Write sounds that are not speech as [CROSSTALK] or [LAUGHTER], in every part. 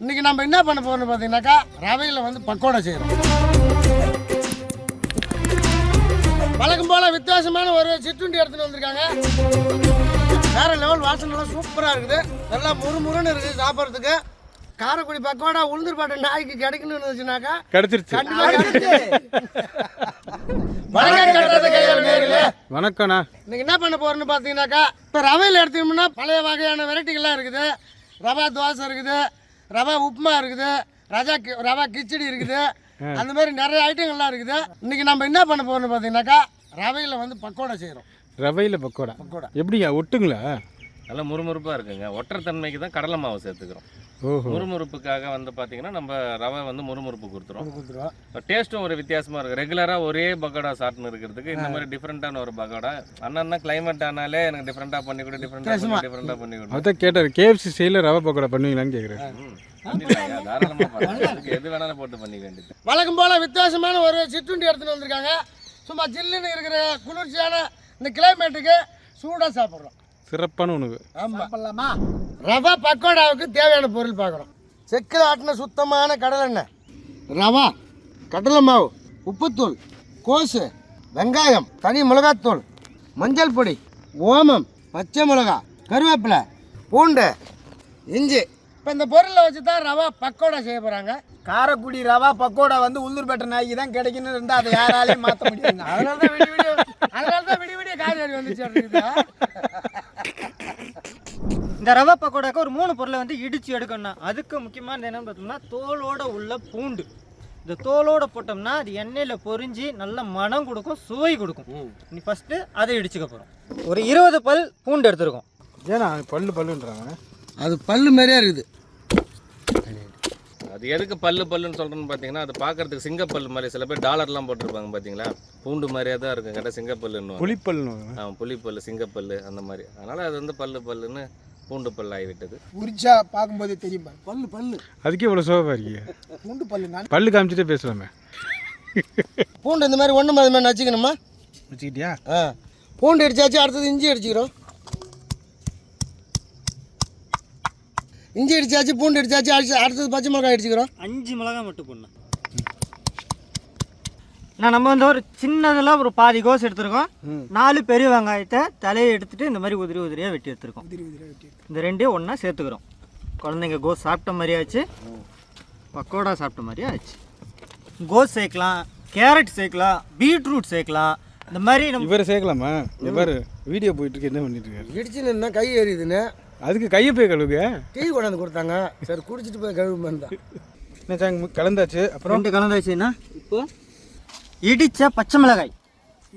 இன்னைக்கு நம்ம என்ன பண்ண போறோம்னு பார்த்தீங்கன்னாக்கா ரவையில் வந்து பக்கோடா செய்கிறோம் வழக்கம் போல வித்தியாசமான ஒரு சிற்றுண்டி எடுத்துட்டு வந்திருக்காங்க. வேற லெவல் வாசனைலாம் சூப்பராக இருக்குது. நல்லா முறுமுறுன்னு இருக்குது சாப்பிட்றதுக்கு. காரைக்குடி பக்கோடா உளுந்தூர் பாட்டை நாய்க்கு கிடைக்கணும்னு இருந்துச்சுனாக்கா கிடச்சிருச்சு. கண்டிப்பா கிடைக்குது. வணக்கம் கட்டுறது கையால் நேர்களே வணக்கண்ணா இன்னைக்கு என்ன பண்ண போறோம்னு பார்த்தீங்கன்னாக்கா இப்போ ரவையில் எடுத்தோம்னா பழைய வகையான வெரைட்டிகள்லாம் இருக்குது. ரவா தோசை இருக்குது. ரவா உப்புமா இருக்குது ரஜா கி- ரவா கிச்சடி இருக்குது அந்த மாதிரி நிறைய ஐட்டங்கள்லாம் இருக்குது. இன்னைக்கு நம்ம என்ன பண்ண போறோம்னு பார்த்தீங்கன்னாக்கா ரவையில் வந்து பக்கோடா செய்கிறோம் ரவையில் பக்கோடா? பக்கோடா. எப்படிங்க ஒட்டுங்களா? நல்லா முறுமுறுப்பாக இருக்குங்க. ஒற்றை தன்மைக்கு தான் கடலை மாவு சேர்த்துக்கிறோம். ஓஹோ. முறுமுறுப்புக்காக வந்து பார்த்தீங்கன்னா நம்ம ரவை வந்து முறுமுறுப்பு கொடுத்துரும் டேஸ்ட்டும் ஒரு வித்தியாசமாக இருக்குது ரெகுலராக ஒரே பக்கோடா சாப்பிட்னு இருக்கிறதுக்கு இந்த மாதிரி டிஃப்ரெண்ட்டான ஒரு பக்கோடா. அண்ணன்னா கிளைமேட் ஆனாலே எனக்கு டிஃப்ரெண்ட்டாக பண்ணி கொடு டிஃப்ரெண்ட்டாக டிஃப்ரெண்ட்டாக பண்ணி கொடு அதான் கேட்டார் கேஎஃப்சி ஸ்டைலில் ரவை பக்கோடா பண்ணுவீங்களான்னு கேட்குறேன் வழக்கம் போல வித்தியாசமான ஒரு சிற்றுண்டி எடுத்துட்டு வந்திருக்காங்க. சும்மா ஜில்லுன்னு இருக்கிற குளிர்ச்சியான இந்த கிளைமேட்டுக்கு சூடாக சாப்பிட்றோம். சிறப்பான உணவு. ஆமாம் ரவா பக்கோடாவுக்கு தேவையான பொருள் பார்க்குறோம். செக்கில் ஆட்டின சுத்தமான கடலெண்ணெய் ரவா கடலை மாவு உப்புத்தூள் கோசு வெங்காயம் தனி மிளகாத்தூள் மஞ்சள் பொடி ஓமம் பச்சை மிளகா கருவேப்பிலை பூண்டு இஞ்சி இப்போ இந்த பொருளை வச்சு தான் ரவா பக்கோடா செய்ய போகிறாங்க காரக்குடி ரவா பக்கோடா வந்து உள்ளூர்பேட்டை நாய்க்கு தான் கிடைக்குன்னு இருந்தா அதை யாராலையும் மாற்ற முடியுங்க அதனால தான் விடிய விடிய அதனால தான் விடிய விடிய காய்கறி வந்துச்சு? இந்த ரவை பக்கோடாக்கு ஒரு மூணு பொருளை வந்து இடித்து எடுக்கணும் அதுக்கு முக்கியமானது என்னன்னு பார்த்தோம்னா தோலோட உள்ள பூண்டு. இந்த தோலோட போட்டோம்னா அது எண்ணெயில் பொரிஞ்சு நல்ல மனம் கொடுக்கும் சுவை கொடுக்கும். நீ ஃபஸ்ட்டு அதை இடிச்சுக்க போகிறோம் ஒரு இருபது பல் பூண்டு எடுத்துருக்கோம். ஏன்னா பல்லு பல்லுன்றாங்க. அது பல்லு மாதிரியே இருக்குது. அது எதுக்கு பல்லு பல்லுன்னு சொல்கிறேன்னு பார்த்தீங்கன்னா அது பார்க்கறதுக்கு சிங்கப்பல்லு மாதிரி. சில பேர் டாலர்லாம் போட்டிருப்பாங்க பார்த்தீங்களா பூண்டு மாதிரியே தான் இருக்கும். கேட்டால் சிங்கப்பல்லுன்னு புளிப்பல்லு ஆ புலிப்பல்லு சிங்கப்பல்லு அந்த மாதிரி. அதனால் அது வந்து பல்லு பல்லுன்னு பூண்டு பல்லு ஆகிவிட்டது உரிச்சா பார்க்கும்போதே தெரியும் பாரு. பல்லு பல்லு. அதுக்கே இவ்வளோ சோகமாக இருக்கீங்க. பூண்டு பல்லு நான் பல்லு காமிச்சிட்டே பேசலாமே. பூண்டு இந்த மாதிரி ஒன்று மாதிரி நச்சுக்கணுமா? வச்சுக்கிட்டியா ஆ. பூண்டு அடிச்சாச்சு அடுத்தது இஞ்சி அடிச்சுக்கிறோம் இஞ்சி அடிச்சாச்சு பூண்டு அடிச்சாச்சு அடிச்சு அடுத்தது பச்சை மிளகாய் அடிச்சுக்கிறோம். அஞ்சு மிளகாய் மட்டும் போடணும் நான் நம்ம வந்து ஒரு சின்னதில் ஒரு பாதி கோஸ் எடுத்திருக்கோம். நாலு பெரிய வெங்காயத்தை தலையை எடுத்துட்டு இந்த மாதிரி உதிரி உதிரியாக வெட்டி எடுத்திருக்கோம். இந்த ரெண்டையும் ஒன்றா சேர்த்துக்கிறோம். குழந்தைங்க கோஸ் சாப்பிட்ட மாதிரி ஆச்சு. பக்கோடா சாப்பிட்ட மாதிரி ஆச்சு. கோஸ் சேர்க்கலாம் கேரட் சேர்க்கலாம் பீட்ரூட் சேர்க்கலாம். இந்த மாதிரி நம்ம இவரை சேர்க்கலாமா? இவர் வீடியோ போயிட்டு இருக்கு என்ன பண்ணிட்டு இருக்காரு? இடிச்சு நின்னா கை எரியுதுன்னு அதுக்கு கையை போய் கழுவுங்க. டீ கொண்டாந்து கொடுத்தாங்க. சரி குடிச்சிட்டு போய் கழுவு தான் என்ன கலந்தாச்சு. அப்புறம்? ரெண்டு கலந்தாச்சுன்னா இப்போ? இடித்த பச்சை மிளகாய்.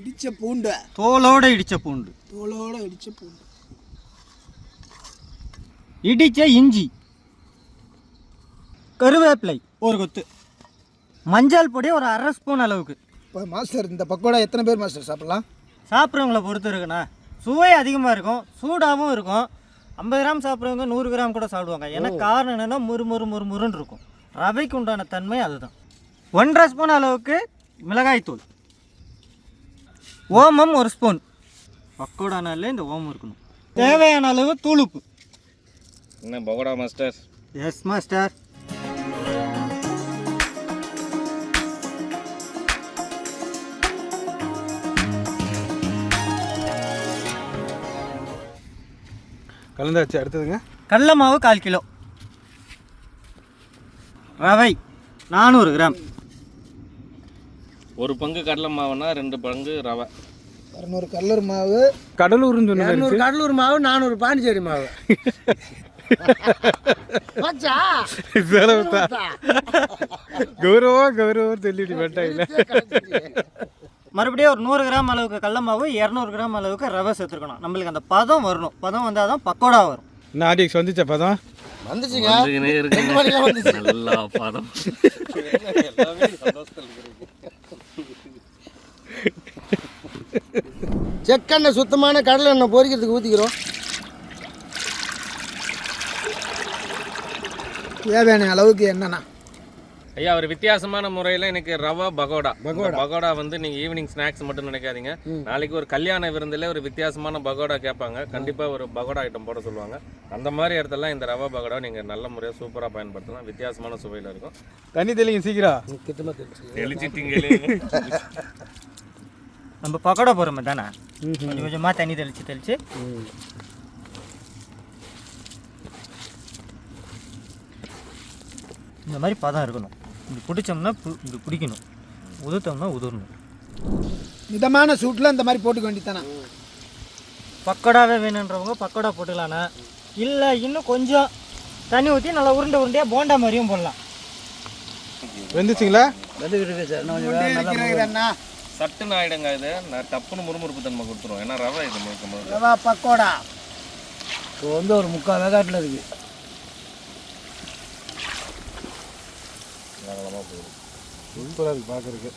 இடிச்ச பூண்டை. தோலோட இடித்த பூண்டு. தோலோட இடிச்ச பூண்டு. இடித்த இஞ்சி. கருவேப்பிலை ஒரு கொத்து. மஞ்சள் பொடி ஒரு அரை ஸ்பூன் அளவுக்கு. இப்போ மாஸ்டர் இந்த பக்கோடா எத்தனை பேர் மாஸ்டர் சாப்பிடலாம்? சாப்பிட்றவங்கள பொறுத்து இருக்குண்ணா. சுவை அதிகமாக இருக்கும் சூடாகவும் இருக்கும். ஐம்பது கிராம் சாப்பிட்றவங்க நூறு கிராம் கூட சாப்பிடுவாங்க. ஏன்னா காரணம் என்னென்னா முறு முறு முறு முருன்னு இருக்கும். ரவைக்கு உண்டான தன்மை அதுதான். ஒன்றரை ஸ்பூன் அளவுக்கு மிளகாய்த்தூள் ஓமம் ஒரு ஸ்பூன் பக்கோடானாலே இந்த ஓமம் இருக்கணும். தேவையான அளவு தூளுப்பு. என்ன பகோடா மாஸ்டர்? எஸ் மாஸ்டர் கலந்தாச்சு அடுத்ததுங்க. கடல மாவு கால் கிலோ. ரவை நானூறு கிராம். ஒரு பங்கு கடலை மாவுனா ரெண்டு பங்கு ரவை. இரநூறு கல்லர் மாவு. கடலூர்னு இரநூறு கடலூர் மாவு நானூறு பாண்டிச்சேரி மாவு. செலவுத்தா கௌரவம் கௌரவம் சொல்லிட்டு பண்ணிட்டாங்க மறுபடியும் ஒரு நூறு கிராம் அளவுக்கு கடல மாவு இரநூறு கிராம் அளவுக்கு ரவை சேர்த்துருக்கணும். நம்மளுக்கு அந்த பதம் வரணும். பதம் வந்தால் தான் பக்கோடா வரும். நான் ஆடியக்ஸ் வந்துச்சா பதம்? வந்துச்சுங்க. நல்லா பதம். செக்கெண்ணெய் சுத்தமான கடலை எண்ணெய் பொரிக்கிறதுக்கு ஊற்றிக்கிறோம் தேவையான அளவுக்கு என்னண்ணா ஐயா ஒரு வித்தியாசமான முறையில் இன்னைக்கு ரவா பகோடா. பகோடா. வந்து நீங்க ஈவினிங் ஸ்நாக்ஸ் மட்டும் நினைக்காதீங்க. நாளைக்கு ஒரு கல்யாண விருந்தில் ஒரு வித்தியாசமான பகோடா கேட்பாங்க. கண்டிப்பா ஒரு பகோடா ஐட்டம் போட சொல்லுவாங்க. அந்த மாதிரி இடத்துல இந்த ரவா பகோடா நீங்க நல்ல முறையாக சூப்பரா பயன்படுத்தலாம். வித்தியாசமான சுவையில் இருக்கும். தண்ணி தெளிங்க சீக்கிரம் தெளிச்சிட்டீங்களே நம்ம பக்கோடா போடுற தானே? கொஞ்சம் கொஞ்சமாக தண்ணி தெளித்து தெளித்து இந்த மாதிரி பதம் இருக்கணும். இப்படி பிடிச்சோம்னா இப்படி பிடிக்கணும். உதுத்தோம்னா உதிரணும். மிதமான சூட்டில் இந்த மாதிரி போட்டுக்க வேண்டியதானே பக்கோடாவே வேணுன்றவங்க பக்கோடா போட்டுக்கலாண்ணா. இல்லை இன்னும் கொஞ்சம் தண்ணி ஊற்றி நல்லா உருண்டை உருண்டையாக போண்டா மாதிரியும் போடலாம். வெந்துச்சிங்களா? அண்ணா சட்டுன்னு ஆயிடுங்க இது. நான் டப்புன்னு முறுமுறுப்பு தன்மை கொடுத்துரும். ஏன்னா ரவை இது முழுக்க ரவா பக்கோடா. இப்போ வந்து ஒரு முக்கால் வேகாட்டில் இருக்கு சூப்பராக இருக்கு பார்க்கறதுக்கு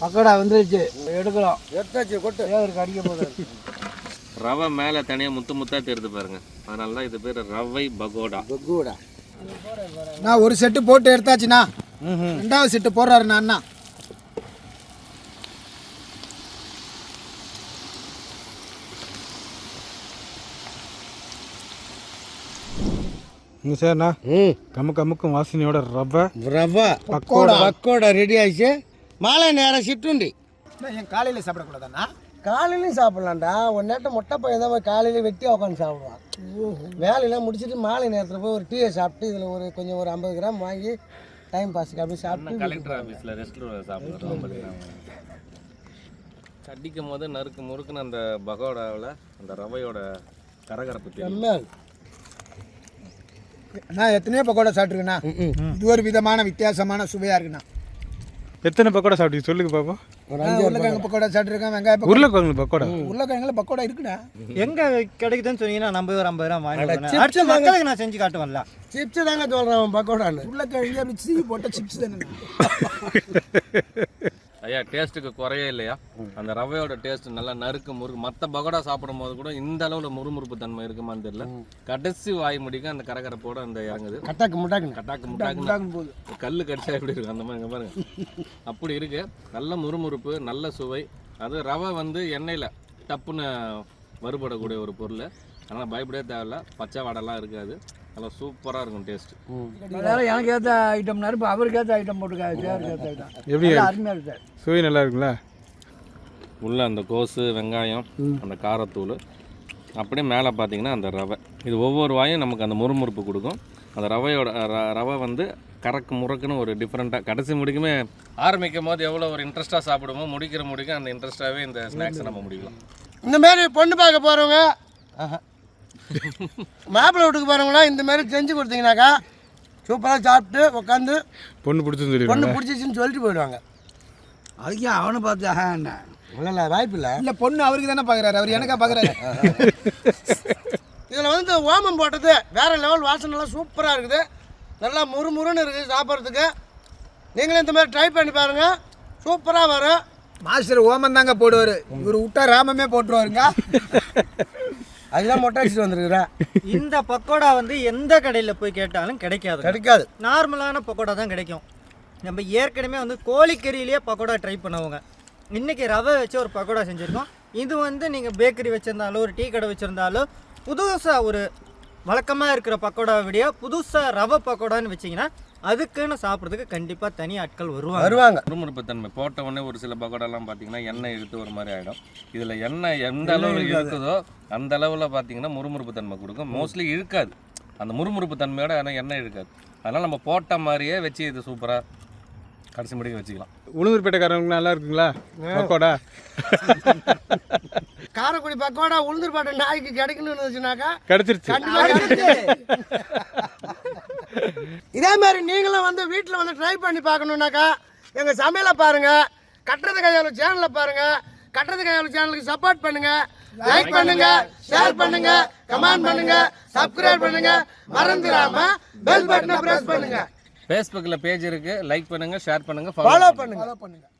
பக்கோடா வந்துருச்சு. எடுக்கலாம். எடுத்தாச்சு கொட்டு. தேவருக்கு அடிக்க போகுது? ரவை மேலே தனியாக முத்து முத்தா தெரியுது பாருங்க. அதனால தான் இது பேர் ரவை பகோடா. கொக்குடா நான் ஒரு செட்டு போட்டு எடுத்தாச்சுண்ணா. ரெண்டாவது செட்டு போடுறாருண்ணா அண்ணா. இங்கே சார்ண்ணா. ம். கமுக்கு கமுக்கும் வாசனையோட ரவை. ரவா. பக்கோடா. பக்கோடா ரெடி ஆயிடுச்சு. மாலை நேரம் சிற்றுண்டி. என் காலையில் சாப்பிடக்கூடாதாண்ணா? காலையிலையும் சாப்பிட்லாம்டா. ஒரு நேரத்தை மொட்டை பையன் தான் காலையில வெட்டி உட்காந்து சாப்பிடுவான். வேலையெல்லாம் முடிச்சுட்டு மாலை நேரத்தில் போய் ஒரு டீயை சாப்பிட்டு இதில் ஒரு கொஞ்சம் ஒரு ஐம்பது கிராம் வாங்கி டைம் பாஸுக்கு அப்படியே சாப்பிட்டு கலெக்டர் ஆஃபீஸில் ரெஸ்ட் சாப்பிட்றோம் கடிக்கும் போது நறுக்கு முறுக்குன்னு அந்த பகோடாவில் அந்த ரவையோட கரகரப்பு தெரியும். நான் எத்தனையோ பக்கோடா சாப்பிட்ருக்கேண்ணா இது ஒரு விதமான வித்தியாசமான சுவையாக இருக்குண்ணா. எத்தனை பக்கோடா சாப்பிட்டீங்க? சொல்லுங்க பாப்போம் உருளைக்கிழங்கு பக்கோடா. சாப்பிட்ருக்கேன் வெங்காய பக்கோடா. உருளைக்கிழங்கு பக்கோடா? உருளைக்கிழங்குல பக்கோடா இருக்குண்ணா. எங்கே கிடைக்குதுன்னு சொன்னீங்கன்னா நம்ம ஒரு ஐம்பது ரூபா வாங்கி அடுத்த மக்களுக்கு நான் செஞ்சு காட்டுவேன்ல. சிப்ஸ் தாங்க சொல்கிறேன் பக்கோடான்னு. உருளைக்கிழங்கு அப்படி சீ போட்ட சிப்ஸ் தானே. [LAUGHS] ஐயா டேஸ்ட்டுக்கு குறையே இல்லையா? அந்த ரவையோட டேஸ்ட் நல்லா நறுக்கு முறுக்கு மற்ற பகோடா சாப்பிடும் போது கூட இந்த அளவில் முறுமுறுப்பு தன்மை இருக்குமான்னு தெரியல. கடைசி வாய் முடிக்க அந்த கரகரப்போட அந்த இறங்குது. கட்டாக்கு முட்டாக்குன்னு கட்டாக்கு முட்டாக்கு கல்லு கடிச்சா எப்படி இருக்கும்? அந்த மாதிரி பாருங்க. அப்படி இருக்கு. நல்ல முறுமுறுப்பு நல்ல சுவை. அது ரவை வந்து எண்ணெயில் டப்புன்னு வறுபடக்கூடிய ஒரு பொருள். அதனால் பயப்படவே தேவையில்ல. பச்சை வாடெல்லாம் இருக்காது. நல்லா சூப்பராக இருக்கும் டேஸ்ட். அதனால எனக்கு ஏற்ற ஐட்டம்னாரு இப்போ அவருக்கு ஏற்ற ஐட்டம் போட்டுக்காது தேவருக்கு ஏற்ற ஐட்டம் எப்படி நல்லா அருமையாக இருக்கு சார் சுவை நல்லா இருக்குங்களா? உள்ள அந்த கோஸு வெங்காயம் அந்த காரத்தூள் அப்படியே மேலே பார்த்தீங்கன்னா அந்த ரவை. இது ஒவ்வொரு வாயும் நமக்கு அந்த முறுமுறுப்பு கொடுக்கும். அந்த ரவையோட ர- ரவை வந்து கறக்கு முறக்குன்னு ஒரு டிஃப்ரெண்ட்டாக கடைசி முடிக்குமே ஆரம்பிக்கும் போது எவ்வளோ ஒரு இன்ட்ரெஸ்ட்டாக சாப்பிடுமோ முடிக்கிற முடிக்க அந்த இன்ட்ரெஸ்ட்டாகவே இந்த ஸ்நாக்ஸை நம்ம முடிக்கலாம். இந்த மாதிரி பொண்ணு பார்க்க போகிறவங்க [LAUGHS] மாப்பிள்ளை வீட்டுக்கு போகிறவங்களாம் இந்த மாதிரி செஞ்சு கொடுத்தீங்கன்னாக்கா சூப்பராக சாப்பிட்டு உட்காந்து பொண்ணு பிடிச்சுன்னு பொண்ணு பிடிச்சிச்சின்னு சொல்லிட்டு போயிடுவாங்க. அதுக்கு அவனை பார்த்து என்ன? இல்லை இல்லை வாய்ப்பு இல்லை. இல்லை பொண்ணு அவருக்கு தானே பார்க்குறாரு அவர் எனக்கா பார்க்குறாரு [LAUGHS] இதில் வந்து ஓமம் போட்டது வேற லெவல் வாசனைலாம் சூப்பராக இருக்குது. நல்லா முறுமுறுன்னு இருக்குது சாப்பிட்றதுக்கு. நீங்களும் இந்த மாதிரி ட்ரை பண்ணி பாருங்கள் சூப்பராக வரும். மாஸ்டர் ஓமம் தாங்க போடுவார். இவர் விட்டா ராமமே போட்டுருவாருங்க. [LAUGHS] அதுதான் மொட்டை அடிச்சுட்டு வந்துருக்குறேன். இந்த பக்கோடா வந்து எந்த கடையில் போய் கேட்டாலும் கிடைக்காது. கிடைக்காது. நார்மலான பக்கோடா தான் கிடைக்கும். நம்ம ஏற்கனவே வந்து கோழிக்கறியிலேயே பக்கோடா ட்ரை பண்ணுவோங்க. இன்றைக்கி ரவை வச்சு ஒரு பக்கோடா செஞ்சுருக்கோம். இது வந்து நீங்கள் பேக்கரி வச்சுருந்தாலோ ஒரு டீ கடை வச்சுருந்தாலோ புதுசாக ஒரு வழக்கமாக இருக்கிற பக்கோடா விட புதுசாக ரவை பக்கோடான்னு வச்சிங்கன்னா அதுக்குன்னு சாப்பிட்றதுக்கு கண்டிப்பாக தனி ஆட்கள் வருவாங்க. வருவாங்க. முறுமுறுப்பு தன்மை போட்ட உடனே ஒரு சில பகோடாலாம் பார்த்தீங்கன்னா எண்ணெய் இழுத்து ஒரு மாதிரி ஆகிடும் இதில் எண்ணெய் எந்த அளவில் இருக்குதோ அந்த அளவில் பார்த்தீங்கன்னா முறுமுறுப்பு தன்மை கொடுக்கும். மோஸ்ட்லி இழுக்காது. அந்த முறுமுறுப்பு தன்மையோட ஆனால் எண்ணெய் இழுக்காது. அதனால் நம்ம போட்ட மாதிரியே வச்சு இது சூப்பராக கடைசி முடிக்க வச்சுக்கலாம். உளுந்தூர்பேட்டைக்காரங்களுக்கு நல்லா இருக்குங்களா? பக்கோடா? [LAUGHS] காரைக்குடி பக்கோடா உளுந்தூர்பேட்டை நாய்க்கு கிடைக்கணும்னு இருந்துச்சுனாக்கா கிடச்சிருச்சு. [LAUGHS] இதே மாதிரி நீங்களும் வந்து வீட்டில் வந்து ட்ரை பண்ணி பார்க்கணுன்னாக்கா எங்கள் சமையலை பாருங்க கட்டுறது கையாளு சேனலை பாருங்க கட்டுறது கையாளு சேனலுக்கு சப்போர்ட் பண்ணுங்க லைக் பண்ணுங்க ஷேர் பண்ணுங்க கமெண்ட் பண்ணுங்க சப்ஸ்கிரைப் பண்ணுங்க மறந்துடாம பெல் பட்டனை பிரஸ் பண்ணுங்க. ஃபேஸ்புக்கில் பேஜ் இருக்குது லைக் பண்ணுங்கள் ஷேர் பண்ணுங்கள் ஃபாலோ பண்ணுங்க. ஃபாலோ பண்ணுங்க.